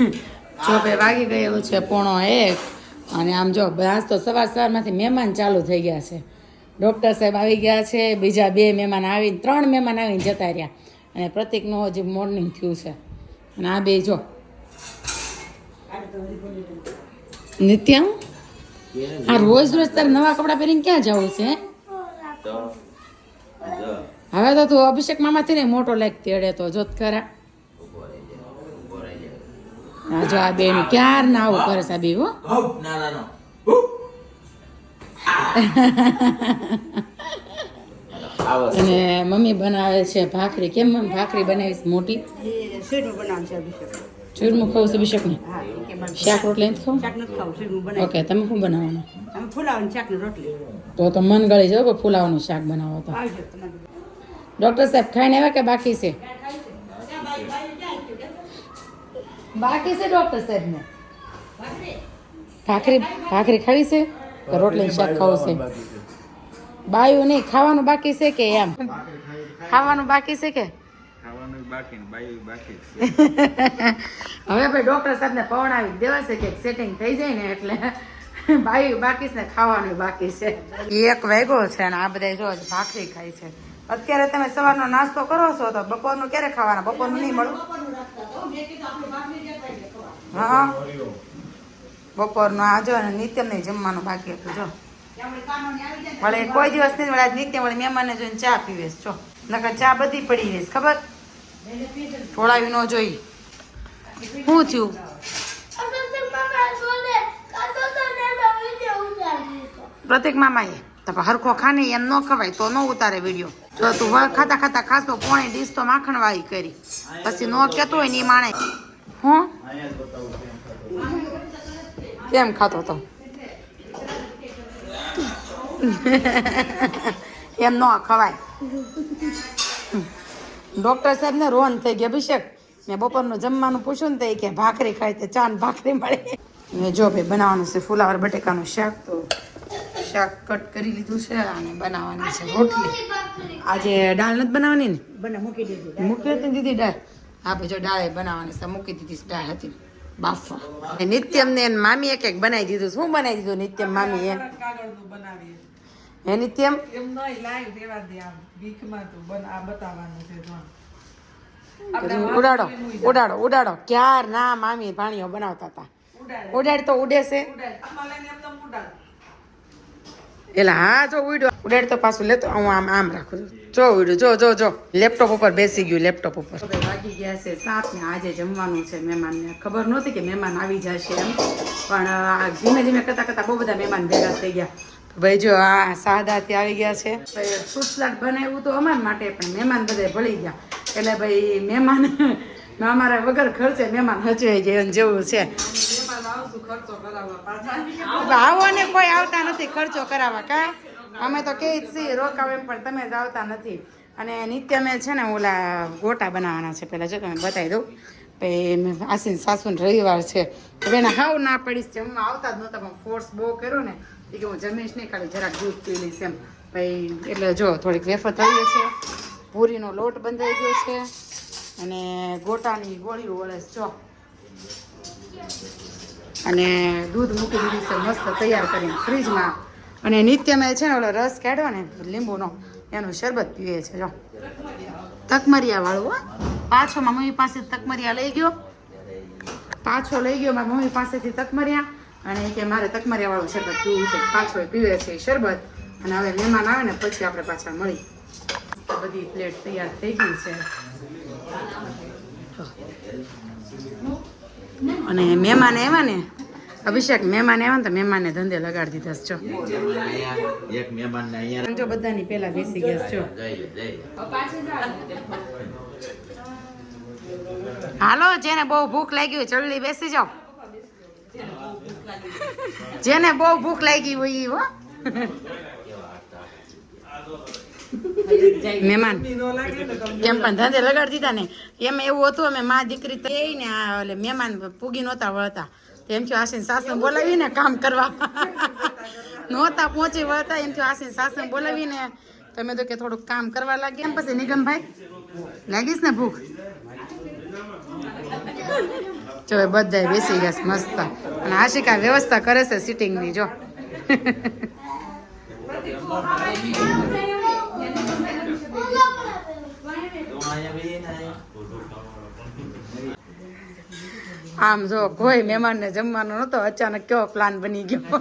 જો ભાઈ વાગી ગયેલું છે પોણો એક અને આમ જો આજ તો સવાર સવારમાંથી મહેમાન ચાલુ થઈ ગયા છે. ડૉક્ટર સાહેબ આવી ગયા છે બીજા બે મહેમાન આવીને ત્રણ મહેમાન આવીને જતા રહ્યા. અને પ્રતિકનું હજી મોર્નિંગ થયું છે. અને આ બે જો. નિત્યમ આ રોજ રોજ તારે નવા કપડાં પહેરીને ક્યાં જવું છે હવે તો તું અભિષેક મામાથી ને મોટો લાગ તેડે તો જોત ખરા. આ જો આ બેન ક્યાર ના આવું કરે છે આ હો હપ ના ના નો આવો. અને મમ્મી બનાવે છે ભાખરી. કેમ મમ્મી ભાખરી બનાવીશ મોટી? ચૂરમું ખાવું છે અભિષેક ને શાક રોટલી નથી ખાવું? ઓકે તમે શું બનાવવાનું? તો તો મન ગળી જાવ કે ફુલાવાનું શાક બનાવો તો. ડૉક્ટર સાહેબ ખાઈને આવ્યા કે બાકી છે. બાકી છે ડૉક્ટર સાહેબ ને. ભાખરી. ભાખરી ખાવી છે? રોટલી શાક ખાવું છે. બાયું નહીં ખાવાનું બાકી છે કે એમ? ખાવાનું બાકી છે કે? ખાવાનું બાકી ને બાયું બાકી જ છે. હવે ભાઈ ડોક્ટર સાહેબને પવણાવી દેવા છે કે સેટિંગ થઈ જાય ને એટલે બાયું બાકી છે ને ખાવાનું બાકી છે. એક વેગો છે અને આ બધા જો ભાખરી ખાય છે. અત્યારે તમે સવારનો નાસ્તો કરો છો તો બપોરનું ક્યારે ખાવાના? બપોરનું નહીં મળું? હા બપોરનું આ જો અને નહીં જમવાનું બાકી હતું, જો. વળે કોઈ દિવસ નહીં, વળે નિત્ય વળે મહેમાનને જોઈને ચા પીવેશ જો. નકર ચા બધી પડી રહીશ ખબર? ઢોળાવી ન જોઈ. શું થયું? પ્રતિક મામાએ. તો હરખો ખાને એમ ન ખવાય તો ન ઉતારે વીડિયો જો તું વળ ખાતા ખાતા ખાતો પોણે ડીશ તો માખણ વાળી કરી. પછી ન કહેતો હોય ને માણે. હું? કેમ ખાતો હતો? એમ ન ખવાય. ડોક્ટર સાહેબ ને રોહન થઈ ગયા અભિષેક. મેં બપોરનું જમવાનું પૂછ્યું ને તો કે ભાખરી ખાય તે ચાન ભાખરી મળે. જો ભાઈ બનાવવાનું છે ફુલાવર બટેકાનું શાક, તો શાક કટ કરી લીધું છે અને બનાવવાની છે રોટલી. આજે દાળ નથી બનાવવાની ને? મૂકી દીધી મૂકી હતી ને દીદી દાળ? હા ભાઈ જો દાળ બનાવવાની છે મૂકી દીધી છે દાળ હતી. બાફવા. એ નિત્યમ ને મામી એક એક બનાવી દીધું શું બનાવી દીધું નિત્યમ મામી એ હે નિત્યમ? એમ નહીં લાઈવ દેવા દે આમ. ભીખમાં તો બન આ બતાવવાનું છે જો ઉડાડો ઉડાડો ઉડાડો ક્યાર ના મામી પાણીઓ બનાવતા હતા? ઉડાડ. ઉડાડ તો ઉડે છે ઉડાડ આમાં લઈને એમ તો ઉડાડ એટલે હા જો ઉડ્યો. ઉડેડ તો પાછું લેતો હું આમ આમ રાખું છું. જો ઉડ્યું જો જો જો. લેપટોપ ઉપર બેસી ગયું લેપટોપ ઉપર. વાગી ગયા છે સાત ને આજે જમવાનું છે મહેમાનને. ખબર નહોતી કે મહેમાન આવી જશે એમ. પણ ધીમે ધીમે કરતા કરતા બહુ બધા મહેમાન ભેગા થઈ ગયા. ભાઈ જો આ સાદાથી આવી ગયા છે. સલાડ બનાવ્યું તો અમારા માટે પણ મહેમાન બધા ભળી ગયા. એટલે ભાઈ મહેમાન અમારા વગર ખર્ચે મહેમાન હચવાઈ જાય જેવું છે. આવો ને કોઈ આવતા નથી, ખર્ચો કરાવવા કા? અમે તો કે છીએ, રોકાવ એમ, પણ તમે જ આવતા નથી. અને નિત્ય મેં છે ને ઓલા ગોટા બનાવવાના છે પહેલાં, જો તમે બતાવી દઉં. પછી આસીન સાસુન રવિવાર છે. એને હાવ ના પડીશ જમવા આવતા જ નહોતા, પણ ફોર્સ બહુ કર્યો ને, એ કે હું જમીશ નહીં, ખાલી જરાક દૂધ પી લઈશ એમ. પછી એટલે જો, થોડીક વેફર થઈ છે. પૂરીનો લોટ બંધાઈ ગયો છે. અને ગોટાની ગોળીઓ વળે જો. અને દૂધ મૂકી દીધું છે મસ્ત તૈયાર કરીને ફ્રીજમાં. અને નિત્ય મેં છે ને ઓલો રસ કાઢ્યો ને, લીંબુનો, એનું શરબત પીવે છે, જો. તકમરિયા વાળું, હો. પાછો મારા મમ્મી પાસે તકમરિયા લઈ ગયો. પાછો લઈ ગયો મારા મમ્મી પાસેથી તકમરિયા. અને કે મારે તકમરિયા વાળું શરબત પીવું છે. પાછો એ પીવે છે શરબત. અને હવે મહેમાન આવે ને, પછી આપણે પાછા મળી. બધી પ્લેટ તૈયાર થઈ ગઈ છે. અને મહેમાન આવ્યા ને? અભિષેક મહેમાન આવ્યા ને તો મહેમાનને ધંધે લગાડી દીધા છો એક મહેમાન અહીંયા જો બધાની પહેલા બેસી ગયા છે હાલો જેને બહુ ભૂખ લાગી હોય જલ્દી બેસી જાઓ. જેને બહુ ભૂખ લાગી હોય એ હો. મહેમાન. કેમ પણ ધંધે લગાડી દીધા ને. એમ એવું હતું, અમે મા દીકરી તો ને આ ઓલે મહેમાન પૂગી નહોતા વળતા. એમ થયું આશીન સાસને બોલાવીને કામ કરવા. નહોતા પહોંચી વળતા, એમ થયું આશીન સાસને બોલાવીને. તમે તો કે થોડુંક કામ કરવા લાગ્યા એમ પછી નિગમભાઈ, લાગીશ ને ભૂખ? જો બધા બેસી ગયા મસ્ત. અને આશિકા વ્યવસ્થા કરે છે સિટિંગની જો. આમ જો કોઈ મહેમાનને જમવાનો નતો, અચાનક કેવો પ્લાન બની ગયો.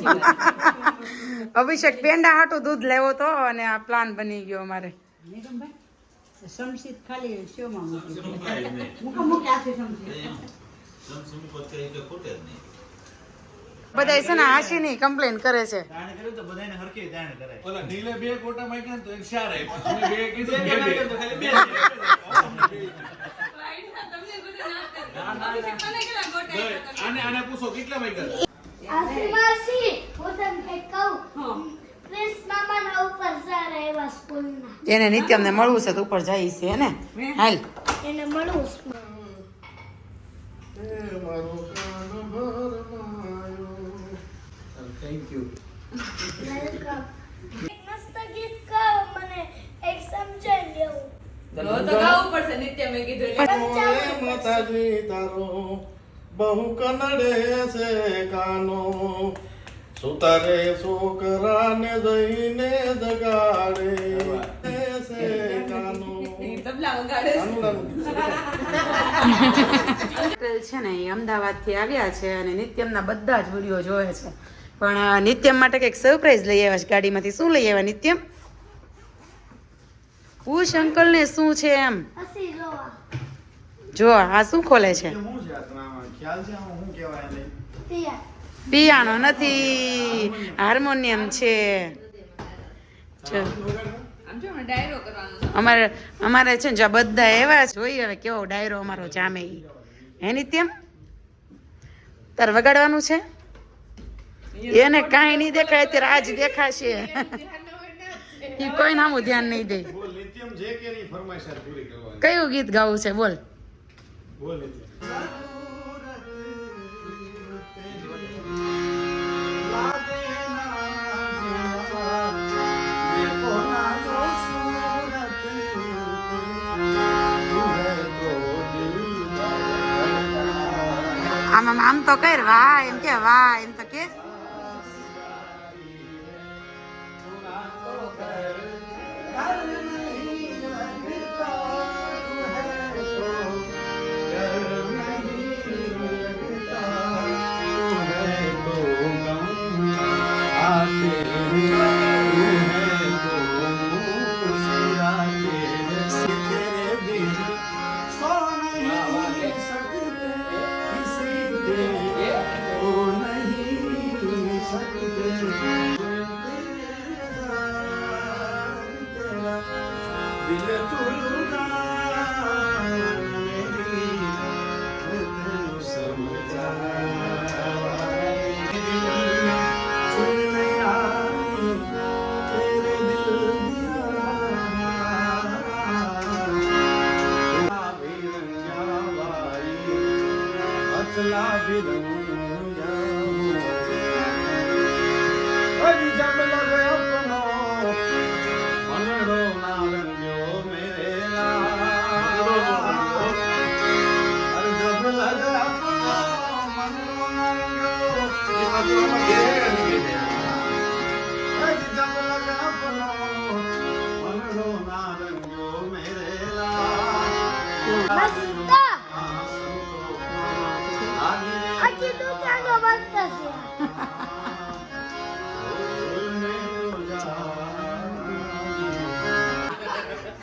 અભિષેક પેંડા હાટું દૂધ લેવો તો અને આ પ્લાન બની ગયો અમારે. સમસીત ખાલી શોમાં બધા છે. ને હાશીની કમ્પ્લેન કરે છે બે કોટા માં ને. આને પૂછો કેટલા એને નિત્યમને મળવું છે તો ઉપર જાય છે ને હાલ. એને મળવું વેલકમ એક મસ્ત ગીત ગાઓ મને એક સમજાઈ લેવું માતાજી તારો બહુ કનડે છે કાનો. સુતારે છોકરાને જઈને જગાડે છે કાનો. છે. ને એ અમદાવાદથી આવ્યા છે અને નિત્યમના બધા જ વીડિયો જોવે છે. પણ નિત્યમ માટે કંઈક સરપ્રાઈઝ લઈ આવ્યા છે ગાડીમાંથી. શું લઈ આવ્યા નિત્યમ? પૂછ અંકલને શું છે એમ? જો આ શું ખોલે છે? પિયાનો નથી. હાર્મોનિયમ છે. અમારે અમારે છે ને બધા એવા જોઈએ હવે કેવો ડાયરો અમારો જામે એની હે નિત્યમ? તાર વગાડવાનું છે? એને કાંઈ નહીં દેખાય અત્યારે આજ દેખાશે. એ કોઈ નામું ધ્યાન નહીં દે. કયું ગીત ગાવું છે? બોલ. બોલ. આમાં આમ તો કર વાહ એમ કે વાહ એમ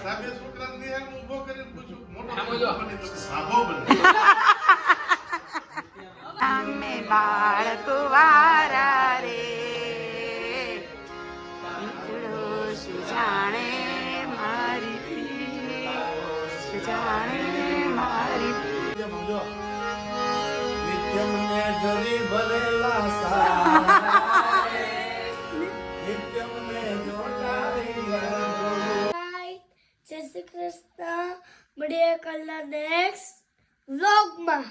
સાબે છોકરાને નિહાળને ઊભો કરીને પૂછ્યું, મોટો સાબો બને. અમે બાળ કુવારા રે જાણે મારી પીર, જાણે મારી નિત્યમ જો. જરી ભરેલા સારા. કૃષ્ણ મળીએ કલર નેક્સ્ટ વ્લોગમાં